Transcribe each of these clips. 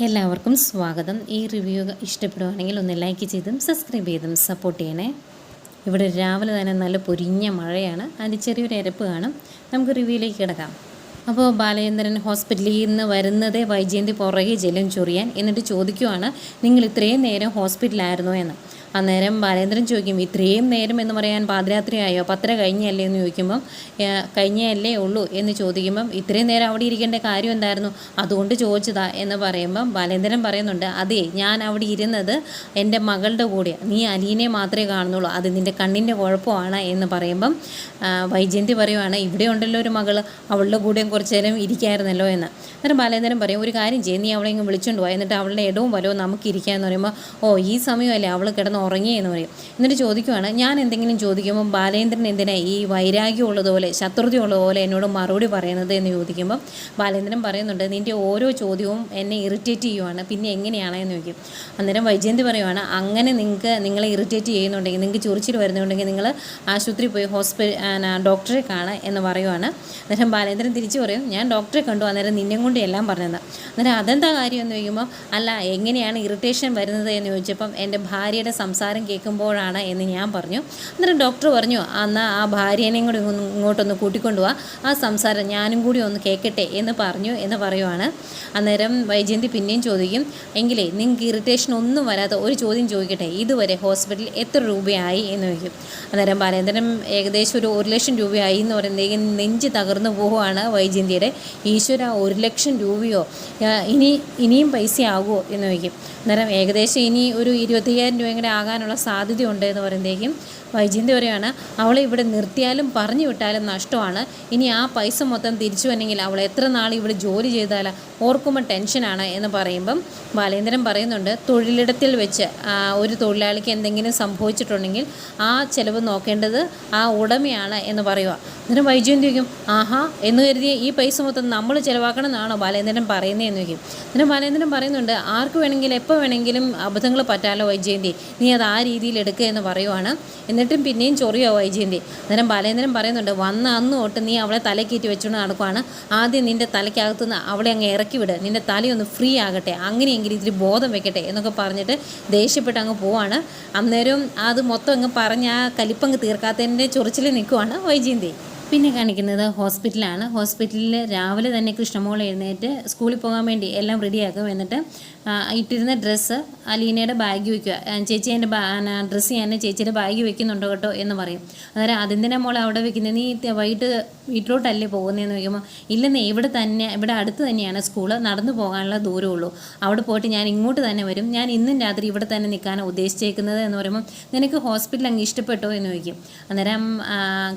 എല്ലാവർക്കും സ്വാഗതം. ഈ റിവ്യൂ ഇഷ്ടപ്പെടുവാണെങ്കിൽ ഒന്ന് ലൈക്ക് ചെയ്തും സബ്സ്ക്രൈബ് ചെയ്തും സപ്പോർട്ട് ചെയ്യണേ. ഇവിടെ രാവിലെ തന്നെ നല്ല പൊരിഞ്ഞ മഴയാണ്. അതിൽ ചെറിയൊരു എരപ്പ് കാണും. നമുക്ക് റിവ്യൂയിലേക്ക് കിടക്കാം. അപ്പോൾ ബാലചന്ദ്രൻ ഹോസ്പിറ്റലിൽ നിന്ന് വരുന്നതേ വൈജയന്തി പുറകെ ജലം ചൊറിയാൻ എന്നിട്ട് ചോദിക്കുവാണ് നിങ്ങൾ ഇത്രയും നേരം ഹോസ്പിറ്റലായിരുന്നോ എന്ന്. അന്നേരം ബാലേന്ദ്രൻ ചോദിക്കും ഇത്രയും നേരം എന്ന് പറയാൻ പാതിരാത്രിയായോ? പത്തര കഴിഞ്ഞല്ലേ? എന്ന് ചോദിക്കുമ്പം "ഏഹ്, കഴിഞ്ഞല്ലേ ഉള്ളൂ എന്ന് ചോദിക്കുമ്പം ഇത്രയും നേരം അവിടെ ഇരിക്കേണ്ട കാര്യം എന്തായിരുന്നു? അതുകൊണ്ട് ചോദിച്ചതാ എന്ന് പറയുമ്പം ബാലേന്ദ്രൻ പറയുന്നുണ്ട് അതേ ഞാൻ അവിടെ ഇരുന്നത് എന്റെ മകളുടെ കൂടെ. നീ അലീനെ മാത്രമേ കാണുന്നുള്ളൂ. അത് നിന്റെ കണ്ണിന്റെ കുഴപ്പമാണ് എന്ന് പറയുമ്പം വൈജയന്തി പറയുവാണ് ഇവിടെ ഉണ്ടല്ലോ ഒരു മകൾ അവളുടെ കൂടെയും കുറച്ച് നേരം ഇരിക്കായിരുന്നല്ലോ എന്ന്. അന്നേരം ബാലേന്ദ്രൻ പറയും ഒരു കാര്യം ചെയ്യും നീ അവളെ ഇങ്ങ് വിളിച്ചുകൊണ്ട് പോയി എന്നിട്ട് അവളുടെ ഇടവും വലവും നമുക്ക് ഇരിക്കാമെന്ന് പറയുമ്പോൾ ഓ ഈ സമയമല്ലേ അവൾ കിടന്ന് ഉറങ്ങി എന്ന് പറയും. എന്നിട്ട് ചോദിക്കുവാണ് ഞാൻ എന്തെങ്കിലും ചോദിക്കുമ്പോൾ ബാലേന്ദ്രൻ എന്തിനാ ഈ വൈരാഗ്യമുള്ളതുപോലെ ശത്രുതയുള്ളതുപോലെ എന്നോട് മറുപടി പറയുന്നത്? എന്ന് ചോദിക്കുമ്പോൾ ബാലേന്ദ്രൻ പറയുന്നുണ്ട് നിന്റെ ഓരോ ചോദ്യവും എന്നെ ഇറിറ്റേറ്റ് ചെയ്യുവാണ്. പിന്നെ എങ്ങനെയാണ്? എന്ന് ചോദിക്കും. അന്നേരം വൈജയന്തി പറയുവാണ് അങ്ങനെ നിങ്ങൾക്ക് നിങ്ങളെ ഇറിറ്റേറ്റ് ചെയ്യുന്നുണ്ടെങ്കിൽ നിങ്ങൾക്ക് ചൊറിച്ചിൽ വരുന്നുണ്ടെങ്കിൽ നിങ്ങൾ ആശുപത്രി പോയി ഹോസ്പിറ്റൽ ഡോക്ടറെ കാണുക എന്ന് പറയുവാണ്. അന്നേരം ബാലേന്ദ്രൻ തിരിച്ചു പറയും ഞാൻ ഡോക്ടറെ കണ്ടു. അന്നേരം നിന്നെ കൊണ്ട് എല്ലാം പറഞ്ഞത്. അന്നേരം അതെന്താ കാര്യം എന്ന് ചോദിക്കുമ്പോൾ അല്ല എങ്ങനെയാണ് ഇറിറ്റേഷൻ വരുന്നത്? എന്ന് ചോദിച്ചപ്പം എന്റെ ഭാര്യയുടെ സംസാരം കേൾക്കുമ്പോഴാണ് എന്ന് ഞാൻ പറഞ്ഞു. അന്നേരം ഡോക്ടർ പറഞ്ഞു എന്നാൽ ആ ഭാര്യേനെയും കൂടി ഒന്ന് ഇങ്ങോട്ടൊന്ന് കൂട്ടിക്കൊണ്ടു പോവാ ആ സംസാരം ഞാനും കൂടി ഒന്ന് കേൾക്കട്ടെ എന്ന് പറഞ്ഞു എന്ന് പറയുവാണ്. അന്നേരം വൈജയന്തി പിന്നെയും ചോദിക്കും എങ്കിലേ നിങ്ങൾക്ക് ഇറിറ്റേഷൻ ഒന്നും വരാത്ത ഒരു ചോദ്യം ചോദിക്കട്ടെ. ഇതുവരെ ഹോസ്പിറ്റലിൽ എത്ര രൂപയായി? എന്ന് ചോദിക്കും. അന്നേരം ബാലേന്ദ്രൻ ഏകദേശം ഒരു ഒരു ലക്ഷം രൂപയായി. എന്ന് പറയുന്നതെങ്കിൽ നെഞ്ച് തകർന്നു പോവുകയാണ് വൈജയന്തിയുടെ. ഈശ്വര ഒരു ലക്ഷം രൂപയോ? ഇനി ഇനിയും പൈസ ആകുമോ എന്ന് ചോദിക്കും. അന്നേരം ഏകദേശം ഇനി ഒരു ഇരുപത്തയ്യായിരം രൂപയും കൂടെ ആകാനുള്ള സാധ്യതയുണ്ട് എന്ന് പറയുമ്പോഴത്തേക്കും വൈജയന്തി പറയുകയാണ് അവളെ ഇവിടെ നിർത്തിയാലും പറഞ്ഞു വിട്ടാലും നഷ്ടമാണ്. ഇനി ആ പൈസ മൊത്തം തിരിച്ചു വന്നെങ്കിൽ അവൾ എത്ര നാൾ ഇവിടെ ജോലി ചെയ്താലാ? ഓർക്കുമ്പോൾ ടെൻഷനാണ് എന്ന് പറയുമ്പം ബാലേന്ദ്രൻ പറയുന്നുണ്ട് തൊഴിലിടത്തിൽ വെച്ച് ഒരു തൊഴിലാളിക്ക് എന്തെങ്കിലും സംഭവിച്ചിട്ടുണ്ടെങ്കിൽ ആ ചിലവ് നോക്കേണ്ടത് ആ ഉടമയാണ് എന്ന് പറയുക അന്നേരം വൈജയന്തി ചോദിക്കും ആഹാ എന്ന് കരുതിയ ഈ പൈസ മൊത്തം നമ്മൾ ചിലവാക്കണം എന്നാണോ? ബാലേന്ദ്രൻ പറയുന്നതെന്ന് ചോദിക്കും. അന്നേരം ബാലേന്ദ്രൻ പറയുന്നുണ്ട് ആർക്ക് വേണമെങ്കിലും എപ്പോൾ വേണമെങ്കിലും അബദ്ധങ്ങൾ പറ്റാലോ വൈജയന്തി? നീ അത് ആ രീതിയിൽ എടുക്കുക എന്ന് പറയുവാണ്. എന്നിട്ടും പിന്നെയും ചൊറിയോ വൈജയന്തി. അന്നേരം ബാലേന്ദ്രൻ പറയുന്നുണ്ട് വന്ന അന്ന് തൊട്ട് നീ അവളെ തലക്കേറ്റി വെച്ചുകൊണ്ട് നടക്കുവാണ്. ആദ്യം നിന്റെ തലയ്ക്കകത്തുനിന്ന് അവളെ അങ്ങ് ഇറക്കി വിട്. നിന്റെ തലയൊന്ന് ഫ്രീ ആകട്ടെ. അങ്ങനെയെങ്കിലും ഇത്തിരി ബോധം വെക്കട്ടെ എന്നൊക്കെ പറഞ്ഞിട്ട് ദേഷ്യപ്പെട്ട് അങ്ങ് പോവാണ്. അന്നേരം അത് മൊത്തം അങ്ങ് പറഞ്ഞ് ആ കലിപ്പങ്ങ് തീർക്കാത്തതിന്റെ ചൊറിച്ചിൽ നിൽക്കുവാണ് വൈജയന്തി. പിന്നെ കാണിക്കുന്നത് ഹോസ്പിറ്റലാണ്. ഹോസ്പിറ്റലിൽ രാവിലെ തന്നെ കൃഷ്ണമോൾ എഴുന്നേറ്റ് സ്കൂളിൽ പോകാൻ വേണ്ടി എല്ലാം റെഡിയാക്കും എന്നിട്ട് ഇട്ടിരുന്ന ഡ്രസ്സ് അലീനയുടെ ബാഗ് വയ്ക്കുക ആ, ചേച്ചി എന്റെ ഡ്രസ്സ് ഞാൻ ചേച്ചിയുടെ ബാഗ് വെക്കുന്നുണ്ടോ കേട്ടോ എന്ന് പറയും. അന്നേരം അതിന്റെ മോൾ അവിടെ വെക്കുന്നത് നീ വൈകിട്ട് വീട്ടിലോട്ടല്ലേ പോകുന്നതെന്ന് ചോദിക്കുമ്പോൾ ഇല്ലെന്നേ ഇവിടെ തന്നെ ഇവിടെ അടുത്ത് തന്നെയാണ് സ്കൂൾ നടന്നു പോകാനുള്ള ദൂരമുള്ളൂ അവിടെ പോയിട്ട് ഞാൻ ഇങ്ങോട്ട് തന്നെ വരും. ഞാൻ ഇന്നും രാത്രി ഇവിടെ തന്നെ നിൽക്കാനാണ് ഉദ്ദേശിച്ചേക്കുന്നത്. എന്ന് പറയുമ്പോൾ നിനക്ക് ഹോസ്പിറ്റൽ അങ്ങ് ഇഷ്ടപ്പെട്ടോ? എന്ന് ചോദിക്കും. അന്നേരം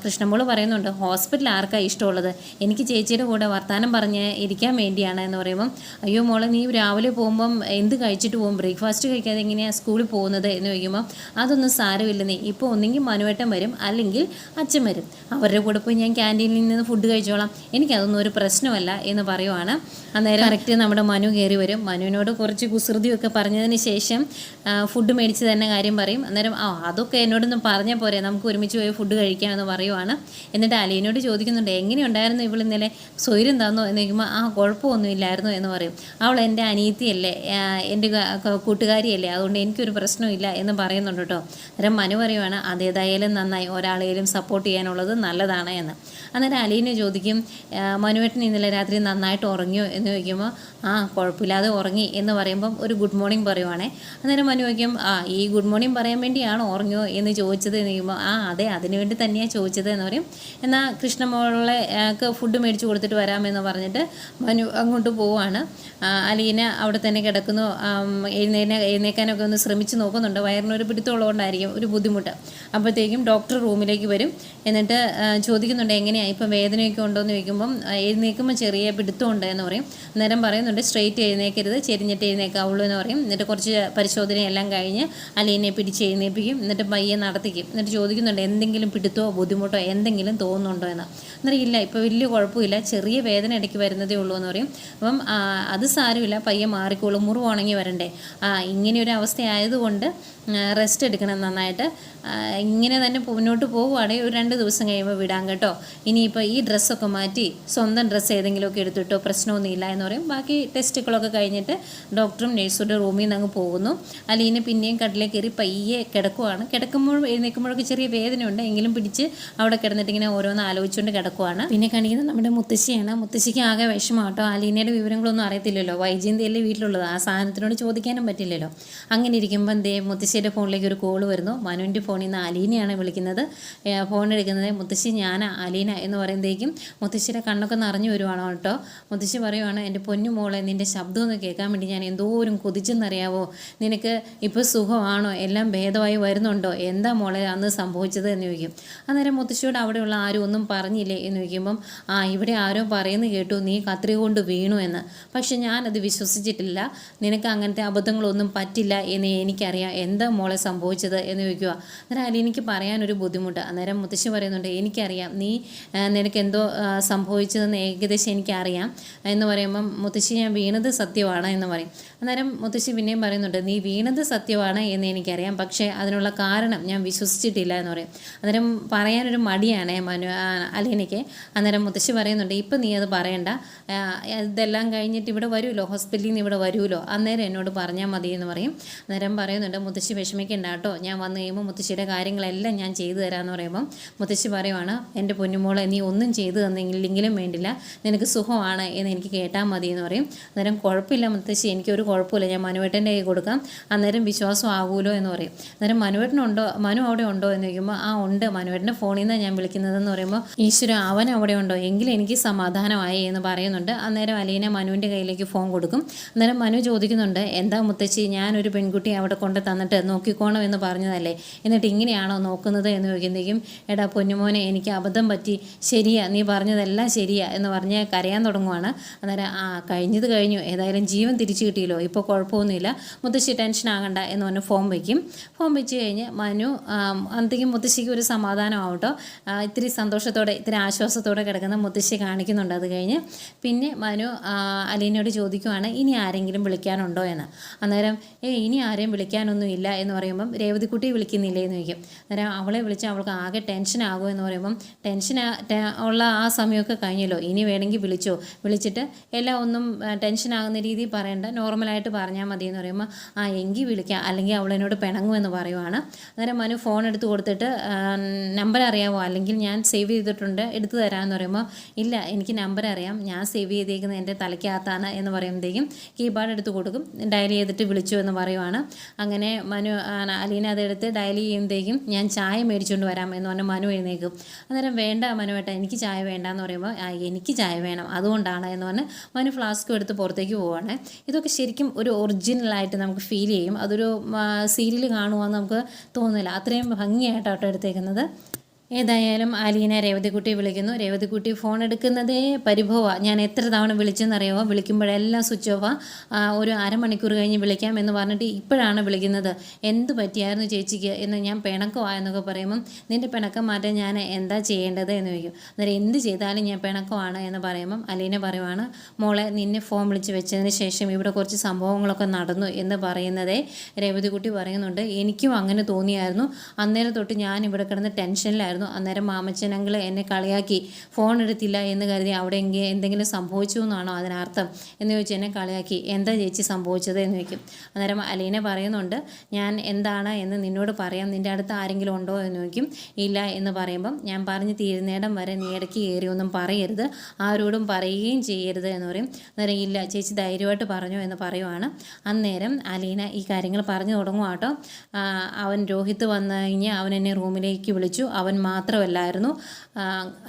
കൃഷ്ണമോൾ പറയുന്നുണ്ട് ഹോസ്പിറ്റൽ ആർക്കാണ് ഇഷ്ടമുള്ളത്? എനിക്ക് ചേച്ചിയുടെ കൂടെ വർത്തമാനം പറഞ്ഞ് ഇരിക്കാൻ വേണ്ടിയാണ്. എന്ന് പറയുമ്പം അയ്യോ മോളെ നീ രാവിലെ പോകുമ്പം എന്ത് കഴിച്ചിട്ട് പോകും? ബ്രേക്ക്ഫാസ്റ്റ് കഴിക്കാതെ എങ്ങനെയാണ് സ്കൂളിൽ പോകുന്നത് എന്ന് ചോദിക്കുമ്പോൾ അതൊന്നും സാരമില്ലെന്നേ. ഇപ്പോൾ ഒന്നെങ്കിൽ മനുവേട്ടൻ വരും അല്ലെങ്കിൽ അച്ഛൻ വരും. അവരുടെ കൂടെ പോയി ഞാൻ ക്യാന്റീനിൽ നിന്ന് ഫുഡ് കഴിച്ചോളാം. എനിക്കതൊന്നും ഒരു പ്രശ്നമല്ല എന്ന് പറയുവാണ്. അന്നേരം കറക്റ്റ് നമ്മുടെ മനു കയറി വരും. മനുവിനോട് കുറച്ച് കുസൃതിയൊക്കെ പറഞ്ഞതിന് ശേഷം ഫുഡ് മേടിച്ച് തന്നെ കാര്യം പറയും. അന്നേരം ആ അതൊക്കെ എന്നോടൊന്നും പറഞ്ഞാൽ പോരെ. നമുക്ക് ഒരുമിച്ച് പോയി ഫുഡ് കഴിക്കാമെന്ന് പറയുവാണ്. എന്നിട്ട് അലീനോട് ചോദിക്കുന്നുണ്ട് എങ്ങനെയുണ്ടായിരുന്നു ഇവൾ ഇന്നലെ? സ്വൈര്യം തന്നോ? എന്ന് ചോദിക്കുമ്പോൾ ആ കുഴപ്പമൊന്നുമില്ലായിരുന്നു എന്ന് പറയും. അവൾ എന്റെ അനിയത്തിയല്ലേ? എന്റെ കൂട്ടുകാരിയല്ലേ? അതുകൊണ്ട് എനിക്കൊരു പ്രശ്നമില്ല എന്ന് പറയുന്നുണ്ട് കേട്ടോ. അന്നേരം മനു പറയുവാണ് അതേതായാലും നന്നായി ഒരാളെയും സപ്പോർട്ട് ചെയ്യാനുള്ളത് നല്ലതാണ് എന്ന്. അന്നേരം അലീന ചോദിക്കും മനുവേട്ടൻ ഇന്നലെ രാത്രി നന്നായിട്ട് ഉറങ്ങിയോ? എന്ന് ചോദിക്കുമ്പോൾ ആ കുഴപ്പമില്ലാതെ ഉറങ്ങി എന്ന് പറയുമ്പം ഒരു ഗുഡ് മോർണിംഗ് പറയുവാണേ. അന്നേരം മനു ചോദിക്കും ആ ഈ ഗുഡ് മോർണിംഗ് പറയാൻ വേണ്ടിയാണോ ഉറങ്ങിയോ? എന്ന് ചോദിച്ചത് എന്ന് ചോദിക്കുമ്പോൾ ആ അതെ അതിനുവേണ്ടി തന്നെയാണ് ചോദിച്ചത് എന്ന് പറയും. എന്നാൽ കൃഷ്ണമോളെ ഫുഡ് മേടിച്ച് കൊടുത്തിട്ട് വരാമെന്ന് പറഞ്ഞിട്ട് മനു അങ്ങോട്ട് പോവാണ്. അലീന അവിടെ തന്നെ കിടക്കുന്നു എഴുന്നേനെ എഴുന്നേക്കാനൊക്കെ ഒന്ന് ശ്രമിച്ച് നോക്കുന്നുണ്ട്. വയറിനൊരു പിടുത്തമുള്ളതുകൊണ്ടായിരിക്കും ഒരു ബുദ്ധിമുട്ട്. അപ്പോഴത്തേക്കും ഡോക്ടർ റൂമിലേക്ക് വരും. എന്നിട്ട് ചോദിക്കുന്നുണ്ട് എങ്ങനെയാണ് ഇപ്പം വേദനയൊക്കെ ഉണ്ടോ എന്ന് ചോദിക്കുമ്പം എഴുന്നേക്കുമ്പോൾ ചെറിയ പിടുത്തമുണ്ട് എന്ന് പറയും. നേരം പറയുന്നുണ്ട് സ്ട്രെയിറ്റ് എഴുന്നേക്കരുത് ചെരിഞ്ഞിട്ട് എഴുന്നേക്കാവുള്ളൂ എന്ന് പറയും. എന്നിട്ട് കുറച്ച് പരിശോധനയെല്ലാം കഴിഞ്ഞ് അലീനെ പിടിച്ച് എഴുന്നേൽപ്പിക്കും. എന്നിട്ട് പയ്യെ നടത്തിക്കും. എന്നിട്ട് ചോദിക്കുന്നുണ്ട് എന്തെങ്കിലും പിടുത്തോ ബുദ്ധിമുട്ടോ എന്തെങ്കിലും തോന്നുന്നുണ്ടോ എന്ന്. അന്നേരം ഇല്ല ഇപ്പോൾ വലിയ കുഴപ്പമില്ല. ചെറിയ വേദന ഇടയ്ക്ക് വരുന്നതേ ഉള്ളൂ എന്ന് പറയും. അപ്പം അത് സാരമില്ല. പയ്യെ മാറിക്കോളും. മുറിവ് ഉണങ്ങി വരണ്ടേ? ആ ഇങ്ങനെ ഒരു അവസ്ഥ ആയതുകൊണ്ട് റെസ്റ്റ് എടുക്കണം നന്നായിട്ട്. ഇങ്ങനെ തന്നെ മുന്നോട്ട് പോവുകയാണെങ്കിൽ ഒരു രണ്ട് ദിവസം കഴിയുമ്പോൾ വിടാം കേട്ടോ. ഇനിയിപ്പോൾ ഈ ഡ്രസ്സൊക്കെ മാറ്റി സ്വന്തം ഡ്രസ്സ് ഏതെങ്കിലുമൊക്കെ എടുത്തിട്ടോ പ്രശ്നമൊന്നുമില്ല എന്ന് പറയും. ബാക്കി ടെസ്റ്റുകളൊക്കെ കഴിഞ്ഞിട്ട് ഡോക്ടറും നേഴ്സുടെ റൂമിൽ നിന്ന് അങ്ങ് പോകുന്നു. അലീന പിന്നെയും കട്ടിലേക്ക് കയറി പയ്യെ കിടക്കുവാണ്. കിടക്കുമ്പോഴും എഴുന്നേൽക്കുമ്പോഴൊക്കെ ചെറിയ വേദനയുണ്ട്. എങ്കിലും പിടിച്ച് അവിടെ കിടന്നിട്ട് ഇങ്ങനെ ഓരോന്ന് ആലോചിച്ചുകൊണ്ട് കിടക്കുവാണ്. പിന്നെ കാണിക്കുന്നത് നമ്മുടെ മുത്തശ്ശിയാണ്. മുത്തശ്ശിക്ക് ആകെ വിഷമം കേട്ടോ. അലീനയുടെ വിവരങ്ങളൊന്നും അറിയത്തില്ലല്ലോ. വൈജയന്തിയല്ലേ വീട്ടിലുള്ളത്? ആ സാധനത്തിനോട് ചോദിക്കാനും പറ്റില്ലല്ലോ. അങ്ങനെ ഇരിക്കുമ്പം ദേ മുത്തശ്ശിയുടെ ഫോണിലേക്ക് ഒരു കോൾ വരുന്നു. മനുവിന്റെ ഫോണിൽ നിന്ന് അലീനയാണ് വിളിക്കുന്നത്. ഫോൺ എടുക്കുന്നത് മുത്തശ്ശി ഞാൻ അലീന എന്ന് പറയുമ്പോഴേക്കും മുത്തശ്ശിയുടെ കണ്ണൊക്കെ നിറഞ്ഞു വരുവാണോ കേട്ടോ. മുത്തശ്ശി പറയുവാണ് എന്റെ പൊന്നു മോളെ നിന്റെ ശബ്ദം ഒന്ന് കേൾക്കാൻ വേണ്ടി ഞാൻ എന്തോരം കൊതിച്ചെന്നറിയാവോ? നിനക്ക് ഇപ്പോൾ സുഖമാണോ? എല്ലാം ഭേദമായി വരുന്നുണ്ടോ? എന്താ മോളെ അന്ന് സംഭവിച്ചത്? എന്ന് ചോദിക്കും. അന്നേരം മുത്തശ്ശിയോട് അവിടെയുള്ള ആരും ഒന്നും പറഞ്ഞില്ലേ എന്ന് ചോദിക്കുമ്പം ആ ഇവിടെ ആരോ പറയുന്നു കേട്ടു നീ കത്രിക കൊണ്ട് വീണു എന്ന്. പക്ഷെ ഞാനത് വിശ്വസിച്ചിട്ടില്ല. നിനക്ക് അങ്ങനത്തെ അബദ്ധങ്ങളൊന്നും പറ്റില്ല എന്ന് എനിക്കറിയാം. എന്താ മോളെ സംഭവിച്ചത് എന്ന് ചോദിക്കുക. അന്നേരം അലീനയ്ക്ക് പറയാനൊരു ബുദ്ധിമുട്ട്. അന്നേരം മുത്തശ്ശി പറയുന്നുണ്ട് എനിക്കറിയാം. നീ നിനക്ക് എന്തോ സംഭവിച്ചതെന്ന് ഏകദേശം എനിക്കറിയാം. എന്ന് പറയുമ്പം മുത്തശ്ശി ഞാൻ വീണത് സത്യമാണ് എന്ന് പറയും. അന്നേരം മുത്തശ്ശി പിന്നെയും പറയുന്നുണ്ട് നീ വീണത് സത്യമാണ് എന്ന് എനിക്കറിയാം. പക്ഷേ അതിനുള്ള കാരണം ഞാൻ വിശ്വസിച്ചിട്ടില്ല എന്ന് പറയും. അന്നേരം പറയാനൊരു മടിയാണ് മനു അലീനയ്ക്ക്. അന്നേരം മുത്തശ്ശി പറയുന്നുണ്ട് ഇപ്പം നീ അത് പറയണ്ട. ഇതെല്ലാം കഴിഞ്ഞിട്ട് ഇവിടെ വരുമല്ലോ. ഹോസ്പിറ്റലിൽ നിന്ന് ഇവിടെ വരുമല്ലോ. അന്നേരം എന്നോട് പറഞ്ഞാൽ മതി എന്ന് പറയും. അന്നേരം പറയുന്നുണ്ട് മുത്തശ്ശി വിഷമിക്കണ്ട കേട്ടോ. ഞാൻ വന്നു കഴിയുമ്പോൾ മുത്തശ്ശിയുടെ കാര്യങ്ങളെല്ലാം ഞാൻ ചെയ്തു തരാമെന്ന് പറയുമ്പം മുത്തശ്ശി പറയുവാണ് എന്റെ പൊന്നുമോളെ നീ ഒന്നും ചെയ്തു തന്നെങ്കിലെങ്കിലും വേണ്ടില്ല. നിനക്ക് സുഖമാണ് എന്ന് എനിക്ക് കേട്ടാൽ മതി എന്ന് പറയും. അന്നേരം കുഴപ്പമില്ല മുത്തശ്ശി എനിക്കൊരു കുഴപ്പമില്ല. ഞാൻ മനുവേട്ടന്റെ കൈ കൊടുക്കാം. അന്നേരം വിശ്വാസം ആകുമല്ലോ എന്ന് പറയും. അന്നേരം മനുവേട്ടനുണ്ടോ മനു അവിടെ ഉണ്ടോ എന്ന് ചോദിക്കുമ്പോൾ ആ ഉണ്ട്. മനുവേട്ടന്റെ ഫോണിൽ നിന്നാണ് ഞാൻ വിളിക്കുന്നതെന്ന് പറയുമ്പോൾ ഈശ്വര അവൻ അവിടെ ഉണ്ടോ? എങ്കിലും എനിക്ക് സമാധാനമായി എന്ന് പറയുന്നുണ്ട്. അന്നേരം അലീന മനുവിന്റെ കയ്യിലേക്ക് ഫോൺ കൊടുക്കും. അന്നേരം മനു ചോദിക്കുന്നുണ്ട് എന്താ മുത്തശ്ശി ഞാനൊരു പെൺകുട്ടി അവിടെ കൊണ്ട് തന്നിട്ട് നോക്കിക്കോണം എന്ന് പറഞ്ഞതല്ലേ? എന്നിട്ട് ഇങ്ങനെയാണോ നോക്കുന്നത്? എന്ന് ചോദിക്കുന്നേക്കും എടാ പൊന്നുമോനെ എനിക്ക് അബദ്ധം പറ്റി. ശരിയാ നീ പറഞ്ഞതെല്ലാം ശരിയാ എന്ന് പറഞ്ഞ് കരയാൻ തുടങ്ങുവാണ്. അന്നേരം ആ കഴിഞ്ഞത് കഴിഞ്ഞു. ഏതായാലും ജീവൻ തിരിച്ചു കിട്ടിയല്ലോ. ഇപ്പോൾ കുഴപ്പമൊന്നുമില്ല. മുത്തശ്ശി ടെൻഷൻ ആകണ്ട എന്ന് പറഞ്ഞ് ഫോം വയ്ക്കും. ഫോം വെച്ച് കഴിഞ്ഞ് മനു അന്തിക്കും മുത്തശ്ശിക്ക് ഒരു സമാധാനമാവട്ടോ. ഇത്തിരി സന്തോഷത്തോടെ ഇത്തിരി ആശ്വാസത്തോടെ കിടക്കുന്ന മുത്തശ്ശി കാണിക്കുന്നുണ്ട്. അത് കഴിഞ്ഞ് പിന്നെ മനു അലീനയോട് ചോദിക്കുവാണ് ഇനി ആരെങ്കിലും വിളിക്കാനുണ്ടോ എന്ന്. അന്നേരം ഏ ഇനി ആരെയും വിളിക്കാനൊന്നും ഇല്ല എന്ന് പറയുമ്പം രേവതിക്കുട്ടി വിളിക്കുന്നില്ലേ എന്ന് ചോദിക്കും. അന്നേരം അവളെ വിളിച്ച് അവൾക്ക് ആകെ ടെൻഷൻ എന്ന് പറയുമ്പം ടെൻഷൻ ഉള്ള ആ സമയമൊക്കെ കഴിഞ്ഞല്ലോ ഇനി വേണമെങ്കിൽ വിളിച്ചോ? വിളിച്ചിട്ട് എല്ലാം ഒന്നും ടെൻഷൻ ആകുന്ന രീതിയിൽ പറയണ്ട നോർമലായിട്ട് പറഞ്ഞാൽ മതി എന്ന് പറയുമ്പോൾ ആ എങ്കിൽ വിളിക്കാം അല്ലെങ്കിൽ അവളെന്നോട് പിണങ്ങും എന്ന് പറയുവാണ്. അന്നേരം മനു ഫോൺ എടുത്ത് കൊടുത്തിട്ട് നമ്പർ അറിയാമോ അല്ലെങ്കിൽ ഞാൻ സേവ് ചെയ്തിട്ടുണ്ട് എടുത്തു തരാമെന്ന് പറയുമ്പോൾ ഇല്ല എനിക്ക് നമ്പർ അറിയാം ഞാൻ സേവ് ചെയ്തേക്കുന്നത് എന്റെ തലയ്ക്കകത്താണ് എന്ന് പറയുമ്പോഴത്തേക്കും കീപാഡ് എടുത്ത് കൊടുക്കും. ഡയൽ ചെയ്തിട്ട് വിളിച്ചു എന്ന് പറയുവാണ്. അങ്ങനെ മനു അലീന അതെടുത്ത് ഡയൽ ചെയ്യുമ്പോഴത്തേക്കും ഞാൻ ചായ മേടിച്ചുകൊണ്ട് വരാം എന്ന് പറഞ്ഞ് മനു എഴുന്നേക്കും അന്നേരം വേണ്ട മനുവേട്ട എനിക്ക് ചായ വേണ്ട എന്ന് പറയുമ്പോൾ എനിക്ക് ചായ വേണം അതുകൊണ്ടാണ് എന്ന് പറഞ്ഞ് മനു ഫ്ലാസ്കും എടുത്ത് പുറത്തേക്ക് പോവാണ്. ഇതൊക്കെ ശരിക്കും ഒരു ഒറിജിനലായിട്ട് നമുക്ക് ഫീൽ ചെയ്യും. അതൊരു സീരിയൽ കാണുവാന്ന് നമുക്ക് തോന്നില്ല അത്രയും ഭംഗിയായിട്ടാട്ടോ എടുത്തേക്കുന്നത്. ഏതായാലും അലീന രേവതിക്കുട്ടി വിളിക്കുന്നു. രേവതിക്കുട്ടി ഫോൺ എടുക്കുന്നതേ പരിഭവ. ഞാൻ എത്ര തവണ വിളിച്ചെന്നറിയാമോ വിളിക്കുമ്പോഴെല്ലാം സ്വിച്ച് ഓഫ് ഒരു അരമണിക്കൂർ കഴിഞ്ഞ് വിളിക്കാം എന്ന് പറഞ്ഞിട്ട് ഇപ്പോഴാണ് വിളിക്കുന്നത്. എന്ത് പറ്റിയായിരുന്നു ചേച്ചിക്ക് എന്ന് ഞാൻ പിണക്കമാ എന്നൊക്കെ പറയുമ്പം നിന്റെ പിണക്കം മാറ്റാൻ ഞാൻ എന്താ ചെയ്യേണ്ടത്? എന്ന് ചോദിക്കും. അന്നേരം എന്ത് ചെയ്താലും ഞാൻ പിണക്കമാണ് എന്ന് പറയുമ്പം അലീന പറയുവാണ് മോളെ നിന്നെ ഫോൺ വിളിച്ച് വെച്ചതിന് ശേഷം ഇവിടെ കുറച്ച് സംഭവങ്ങളൊക്കെ നടന്നു എന്ന് പറയുന്നതേ രേവതിക്കുട്ടി പറയുന്നുണ്ട്. എനിക്കും അങ്ങനെ തോന്നിയായിരുന്നു. അന്നേരം തൊട്ട് ഞാൻ ഇവിടെ കിടന്ന് ടെൻഷനിലായിരുന്നു അന്നേരം മാമച്ചനങ്ങൾ എന്നെ കളിയാക്കി. ഫോൺ എടുത്തില്ല എന്ന് കരുതി അവിടെ എങ്കിൽ എന്തെങ്കിലും സംഭവിച്ചു എന്നാണോ അതിനർത്ഥം എന്ന് ചോദിച്ചു എന്നെ കളിയാക്കി. എന്താ ചേച്ചി സംഭവിച്ചത്? എന്ന് ചോദിക്കും. അന്നേരം അലീന പറയുന്നുണ്ട് ഞാൻ എന്താണ് എന്ന് നിന്നോട് പറയാം. നിന്റെ അടുത്ത് ആരെങ്കിലും ഉണ്ടോ? എന്ന് ചോദിക്കും. ഇല്ല എന്ന് പറയുമ്പം ഞാൻ പറഞ്ഞ് തീരുന്നേടം വരെ നീ ഇടയ്ക്ക് കയറിയൊന്നും പറയരുത്. ആരോടും പറയുകയും ചെയ്യരുത് എന്ന് പറയും. അന്നേരം ഇല്ല ചേച്ചി ധൈര്യമായിട്ട് പറഞ്ഞു എന്ന് പറയുവാണ്. അന്നേരം അലീന ഈ കാര്യങ്ങൾ പറഞ്ഞു തുടങ്ങും കേട്ടോ അവൻ രോഹിത്ത് വന്നു കഴിഞ്ഞ് അവൻ എന്നെ റൂമിലേക്ക് വിളിച്ചു. അവൻ മാത്രമല്ലായിരുന്നു.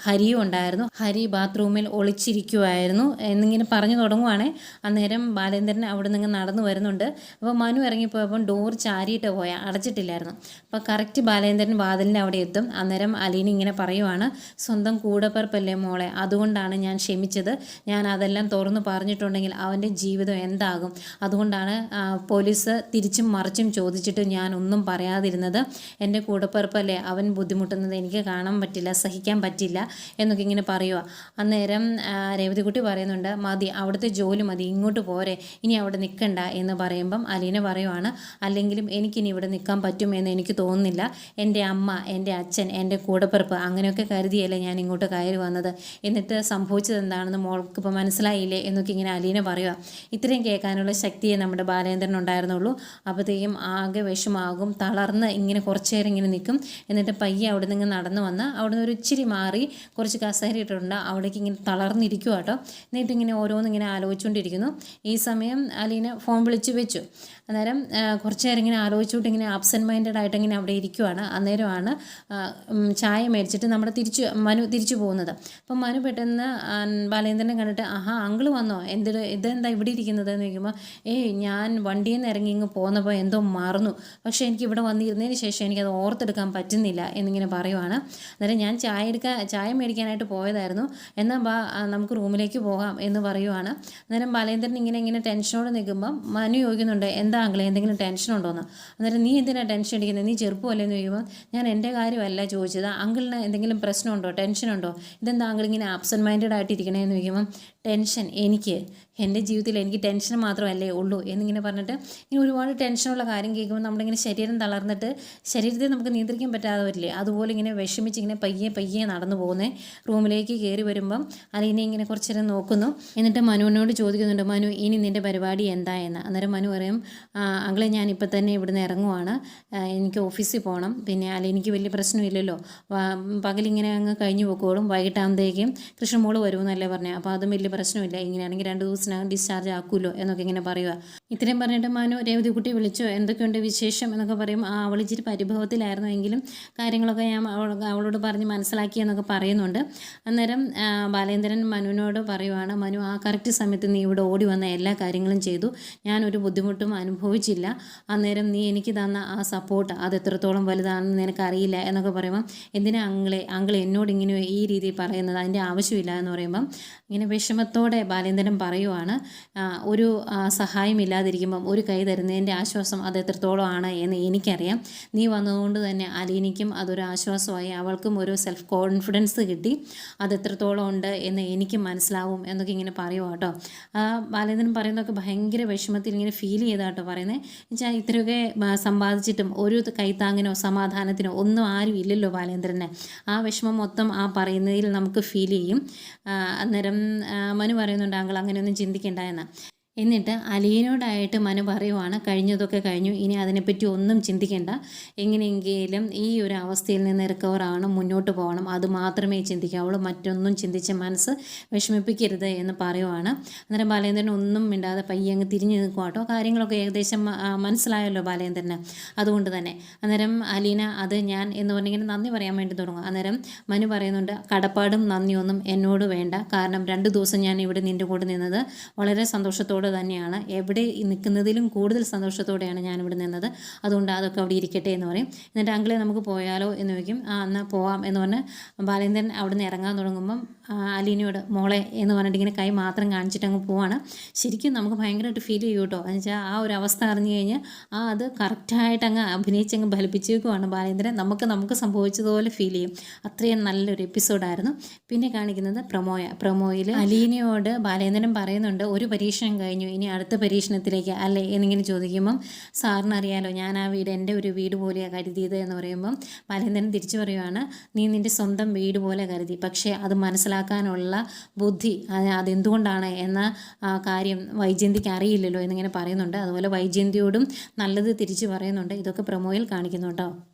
ഹരിയും ഉണ്ടായിരുന്നു. ഹരി ബാത്റൂമിൽ ഒളിച്ചിരിക്കുമായിരുന്നു എന്നിങ്ങനെ പറഞ്ഞു തുടങ്ങുവാണേ. അന്നേരം ബാലേന്ദ്രൻ അവിടെ നിന്ന് നടന്നു വരുന്നുണ്ട്. അപ്പോൾ മനു ഇറങ്ങിപ്പോയപ്പോൾ ഡോർ ചാരിയിട്ട് പോയാൽ അടച്ചിട്ടില്ലായിരുന്നു. അപ്പോൾ കറക്റ്റ് ബാലേന്ദ്രൻ വാതിലിന്റെ അവിടെ എത്തും. അന്നേരം അലീന ഇങ്ങനെ പറയുവാണ്. സ്വന്തം കൂടപ്പിറപ്പല്ലേ മോളെ? അതുകൊണ്ടാണ് ഞാൻ ക്ഷമിച്ചത്. ഞാൻ അതെല്ലാം തുറന്നു പറഞ്ഞിട്ടുണ്ടെങ്കിൽ അവന്റെ ജീവിതം എന്താകും? അതുകൊണ്ടാണ് പോലീസ് തിരിച്ചും മറിച്ചും ചോദിച്ചിട്ട് ഞാൻ ഒന്നും പറയാതിരുന്നത്. എന്റെ കൂടപ്പിറപ്പല്ലേ അവൻ ബുദ്ധിമുട്ടുന്നത്? എനിക്ക് കാണാൻ പറ്റില്ല സഹിക്കാൻ പറ്റില്ല എന്നൊക്കെ ഇങ്ങനെ പറയുക അന്നേരം രേവതികുട്ടി പറയുന്നുണ്ട് മതി അവിടുത്തെ ജോലി മതി ഇങ്ങോട്ട് പോരെ ഇനി അവിടെ നിൽക്കണ്ട എന്ന് പറയുമ്പം അലീന പറയുവാണ് അല്ലെങ്കിലും എനിക്കിനി ഇവിടെ നിൽക്കാൻ പറ്റുമെന്ന് എനിക്ക് തോന്നുന്നില്ല. എന്റെ അമ്മ എന്റെ അച്ഛൻ എന്റെ കൂടപ്പിറപ്പ് അങ്ങനെയൊക്കെ കരുതിയല്ലേ ഞാൻ ഇങ്ങോട്ട് കയറി വന്നത്. എന്നിട്ട് സംഭവിച്ചത് എന്താണെന്ന് മോൾക്ക് ഇപ്പോൾ മനസ്സിലായില്ലേ എന്നൊക്കെ ഇങ്ങനെ അലീന പറയുക ഇത്രയും കേൾക്കാനുള്ള ശക്തിയെ നമ്മുടെ ബാലേന്ദ്രൻ ഉണ്ടായിരുന്നുള്ളൂ. അപ്പോഴത്തേക്കും ആകെ വിഷമാകും തളർന്ന് ഇങ്ങനെ കുറച്ചു നേരം ഇങ്ങനെ നിൽക്കും. എന്നിട്ട് പയ്യെ അവിടെ നിന്ന് നടന്നു വന്ന് അവിടെ നിന്ന് ഒരു ഇച്ചിരി മാറി കുറച്ച് കസേര ഇട്ടിട്ടുണ്ട്. അവിടേക്ക് ഇങ്ങനെ തളർന്നിരിക്കുക കേട്ടോ എന്നിട്ട് ഇങ്ങനെ ഓരോന്നിങ്ങനെ ആലോചിച്ചുകൊണ്ടിരിക്കുന്നു. ഈ സമയം അലീന ഫോൺ വിളിച്ച് വെച്ചു. അന്നേരം കുറച്ച് നേരം ഇങ്ങനെ ആലോചിച്ചുകൊണ്ട് ഇങ്ങനെ ആബ്സെന്റ് മൈൻഡഡ് ആയിട്ട് ഇങ്ങനെ അവിടെ ഇരിക്കുവാണ്. അന്നേരമാണ് ചായ മേടിച്ചിട്ട് നമ്മുടെ തിരിച്ചു മനു തിരിച്ചു പോകുന്നത്. അപ്പം മനു പെട്ടെന്ന് ബാലേന്ദ്രനെ കണ്ടിട്ട് ആഹാ അങ്കിൾ വന്നോ? എന്ത് ഇതെന്താ ഇവിടെ ഇരിക്കുന്നത് എന്ന് ചോദിക്കുമ്പോൾ ഏയ് ഞാൻ വണ്ടിയിൽ നിന്ന് ഇറങ്ങി ഇങ്ങ് പോന്നപ്പോൾ എന്തോ മറന്നു. പക്ഷേ എനിക്ക് ഇവിടെ വന്നിരുന്നതിന് ശേഷം എനിക്കത് ഓർത്തെടുക്കാൻ പറ്റുന്നില്ല എന്നിങ്ങനെ പറയുവാണ്. അന്നേരം ഞാൻ ചായ എടുക്കാൻ ചായ മേടിക്കാനായിട്ട് പോയതായിരുന്നു. എന്നാൽ ബാ നമുക്ക് റൂമിലേക്ക് പോകാം എന്ന് പറയുവാണ്. അന്നേരം ബാലേന്ദ്രൻ ഇങ്ങനെ ഇങ്ങനെ ടെൻഷനോട് നിൽക്കുമ്പം മനു ചോദിക്കുന്നുണ്ട് എന്താ അങ്കിളെ എന്തെങ്കിലും ടെൻഷൻ ഉണ്ടോയെന്ന് അന്നേരം നീ എന്തിനാണ് ടെൻഷൻ അടിക്കുന്നത് നീ ചെറുപ്പമല്ലേ എന്ന് ചോദിക്കുമ്പോൾ ഞാൻ എന്റെ കാര്യമല്ല ചോദിച്ചത്. അങ്കിളിന് എന്തെങ്കിലും പ്രശ്നമുണ്ടോ ടെൻഷനുണ്ടോ ഇതെന്താ അങ്കിൾ ഇങ്ങനെ ആബ്സെന്റ് മൈൻഡഡ് ആയിട്ടിരിക്കണേന്ന് ചോദിക്കുമ്പോൾ ടെൻഷൻ എനിക്ക് എന്റെ ജീവിതത്തിൽ എനിക്ക് ടെൻഷൻ മാത്രമല്ലേ ഉള്ളൂ എന്നിങ്ങനെ പറഞ്ഞിട്ട് ഇങ്ങനെ ഒരുപാട് ടെൻഷനുള്ള കാര്യം കേൾക്കുമ്പോൾ നമ്മുടെ നമ്മളിങ്ങനെ ശരീരം തളർന്നിട്ട് ശരീരത്തെ നമുക്ക് നിയന്ത്രിക്കാൻ പറ്റാതെ വരില്ലേ അതുപോലെ ഇങ്ങനെ വിഷമിച്ച് ഇങ്ങനെ പയ്യെ പയ്യെ നടന്നു പോകുന്നത് റൂമിലേക്ക് കയറി വരുമ്പം അലീനെ ഇങ്ങനെ കുറച്ചേരം നോക്കുന്നു. എന്നിട്ട് മനുവിനോട് ചോദിക്കുന്നുണ്ട് മനു ഇനി നിന്റെ പരിപാടി എന്താ? എന്ന്. അന്നേരം മനു പറയും "ആ, അങ്കിളെ ഞാൻ ഇപ്പം തന്നെ ഇവിടുന്ന് ഇറങ്ങുവാണ് എനിക്ക് ഓഫീസിൽ പോകണം പിന്നെ അല്ല എനിക്ക് വലിയ പ്രശ്നമില്ലല്ലോ. പകലിങ്ങനെ അങ്ങ് കഴിഞ്ഞു പോക്കോളും. വൈകിട്ടാകുമ്പോഴത്തേക്കും കൃഷ്ണമോൾ വരുമെന്നല്ലേ പറഞ്ഞത് അപ്പോൾ അതും വലിയ പ്രശ്നമില്ല. ഇങ്ങനെയാണെങ്കിൽ രണ്ട് ദിവസത്തിനകം ഡിസ്ചാർജ് ആക്കുമല്ലോ എന്നൊക്കെ ഇങ്ങനെ പറയുക ഇത്രയും പറഞ്ഞിട്ട് മനു രേവതിക്കുട്ടി വിളിച്ചോ? എന്തൊക്കെയുണ്ട് വിശേഷം എന്നൊക്കെ പറയും ആ അവൾ ഇച്ചിരി പരിഭവത്തിലായിരുന്നു എങ്കിലും കാര്യങ്ങളൊക്കെ ഞാൻ അവളോട് പറഞ്ഞ് മനസ്സിലാക്കി എന്നൊക്കെ പറയുന്നുണ്ട്. അന്നേരം ബാലേന്ദ്രൻ മനുവിനോട് പറയുവാണ് മനു ആ കറക്റ്റ് സമയത്ത് നീ ഇവിടെ ഓടി വന്ന എല്ലാ കാര്യങ്ങളും ചെയ്തു. ഞാനൊരു ബുദ്ധിമുട്ടും അനുഭവിച്ചില്ല. അന്നേരം നീ എനിക്ക് തന്ന ആ സപ്പോർട്ട് അത് എത്രത്തോളം വലുതാണെന്ന് നിനക്കറിയില്ല എന്നൊക്കെ പറയുമ്പം എന്തിനാ അങ്ങളെ അങ്കിൾ എന്നോട് ഇങ്ങനെ ഈ രീതിയിൽ പറയുന്നത്? അതിന്റെ ആവശ്യമില്ല എന്ന് പറയുമ്പം ഇങ്ങനെ വിഷമത്തോടെ ബാലേന്ദ്രൻ പറയുവാണ് ഒരു സഹായം ഇല്ലാതിരിക്കുമ്പം ഒരു കൈ തരുന്നതിന്റെ ആശ്വാസം അത് എത്രത്തോളം ആണ് എന്ന് എനിക്കറിയാം. നീ വന്നതുകൊണ്ട് തന്നെ അലീനിക്കും അതൊരു ആശ്വാസമായി അവൾക്കും ഒരു സെൽഫ് കോൺഫിഡൻസ് കിട്ടി. അത് എത്രത്തോളം ഉണ്ട് എന്ന് എനിക്ക് മനസ്സിലാവും എന്നൊക്കെ ഇങ്ങനെ ആ ബാലേന്ദ്രൻ പറയുന്നതൊക്കെ ഭയങ്കര വിഷമത്തിൽ ഇങ്ങനെ ഫീൽ ചെയ്താട്ടോ പറയുന്നത് വെച്ചാൽ ഇത്രയൊക്കെ സമ്പാദിച്ചിട്ടും ഒരു കൈത്താങ്ങിനോ സമാധാനത്തിനോ ഒന്നും ആരും ഇല്ലല്ലോ ബാലേന്ദ്രനെ. ആ വിഷമം മൊത്തം ആ പറയുന്നതിൽ നമുക്ക് ഫീൽ ചെയ്യും. അന്നേരം മനു പറയുന്നുണ്ട് അങ്കിൾ അങ്ങനെയൊന്നും ചിന്തിക്കേണ്ട എന്ന്. എന്നിട്ട് അലീനോടായിട്ട് മനു പറയുവാണ് കഴിഞ്ഞതൊക്കെ കഴിഞ്ഞു ഇനി അതിനെപ്പറ്റി ഒന്നും ചിന്തിക്കേണ്ട. എങ്ങനെയെങ്കിലും ഈ ഒരു അവസ്ഥയിൽ നിന്ന് റിക്കവർ മുന്നോട്ട് പോകണം. അത് മാത്രമേ ചിന്തിക്കാവുള്ളൂ. മറ്റൊന്നും ചിന്തിച്ച് മനസ്സ് വിഷമിപ്പിക്കരുത് എന്ന് പറയുവാണ്. അന്നേരം ബാലേന്ദ്രൻ ഒന്നും മിണ്ടാതെ പയ്യങ്ങ് തിരിഞ്ഞു നിൽക്കുവാട്ടോ കാര്യങ്ങളൊക്കെ ഏകദേശം മനസ്സിലായല്ലോ ബാലേന്ദ്രന്. അതുകൊണ്ട് തന്നെ. അന്നേരം അലീന അത് ഞാൻ എന്ന് പറഞ്ഞിങ്ങനെ നന്ദി പറയാൻ വേണ്ടി തുടങ്ങും അന്നേരം മനു പറയുന്നുണ്ട് കടപ്പാടും നന്ദിയൊന്നും എന്നോട് വേണ്ട. കാരണം രണ്ട് ദിവസം ഞാൻ ഇവിടെ നിന്റെ കൂടെ നിന്നത് വളരെ സന്തോഷത്തോടെ തന്നെയാണ് എവിടെ നിൽക്കുന്നതിലും കൂടുതൽ സന്തോഷത്തോടെയാണ് ഞാൻ ഇവിടെ നിന്നത്. അതുകൊണ്ട് അതൊക്കെ അവിടെ ഇരിക്കട്ടെ എന്ന് പറയും. എന്നിട്ട് അങ്കിളെ നമുക്ക് പോയാലോ എന്ന് ചോദിക്കും. ആ എന്നാൽ പോവാം എന്ന് പറഞ്ഞ് ബാലേന്ദ്രൻ അവിടെ നിന്ന് ഇറങ്ങാൻ തുടങ്ങുമ്പം അലീനയോട് മോളെ എന്ന് പറഞ്ഞിട്ട് ഇങ്ങനെ കൈ മാത്രം കാണിച്ചിട്ട് അങ്ങ് പോവാണ്. ശരിക്കും നമുക്ക് ഭയങ്കരമായിട്ട് ഫീൽ ചെയ്യും കേട്ടോ. എന്ന് വെച്ചാൽ ആ ഒരു അവസ്ഥ അറിഞ്ഞു കഴിഞ്ഞാൽ ആ അത് കറക്റ്റായിട്ട് അങ്ങ് അഭിനയിച്ച് അങ്ങ് ഫലിപ്പിച്ചേക്കുവാണ് ബാലേന്ദ്രൻ. നമുക്ക് നമുക്ക് സംഭവിച്ചതുപോലെ ഫീൽ ചെയ്യും. അത്രയും നല്ലൊരു എപ്പിസോഡായിരുന്നു പിന്നെ കാണിക്കുന്നത് പ്രമോയ പ്രമോയിൽ അലീനയോട് ബാലേന്ദ്രൻ പറയുന്നുണ്ട് ഒരു പരീക്ഷണം ഇനി അടുത്ത പരീക്ഷണത്തിലേക്ക് അല്ലേ എന്നിങ്ങനെ ചോദിക്കുമ്പം സാറിന് അറിയാലോ ഞാൻ ആ വീട് എന്റെ ഒരു വീട് പോലെയാണ് കരുതിയത് എന്ന് പറയുമ്പം ബാലേന്ദ്രൻ തിരിച്ചു പറയുവാണ് നീ നിന്റെ സ്വന്തം വീട് പോലെ കരുതി പക്ഷേ അത് മനസ്സിലാക്കാനുള്ള ബുദ്ധി അത് അതെന്തുകൊണ്ടാണ് എന്ന കാര്യം വൈജയന്തിക്ക് അറിയില്ലല്ലോ എന്നിങ്ങനെ പറയുന്നുണ്ട്. അതുപോലെ വൈജയന്തിയോടും നല്ലത് തിരിച്ചു പറയുന്നുണ്ട്. ഇതൊക്കെ പ്രമോയിൽ കാണിക്കുന്നു കേട്ടോ.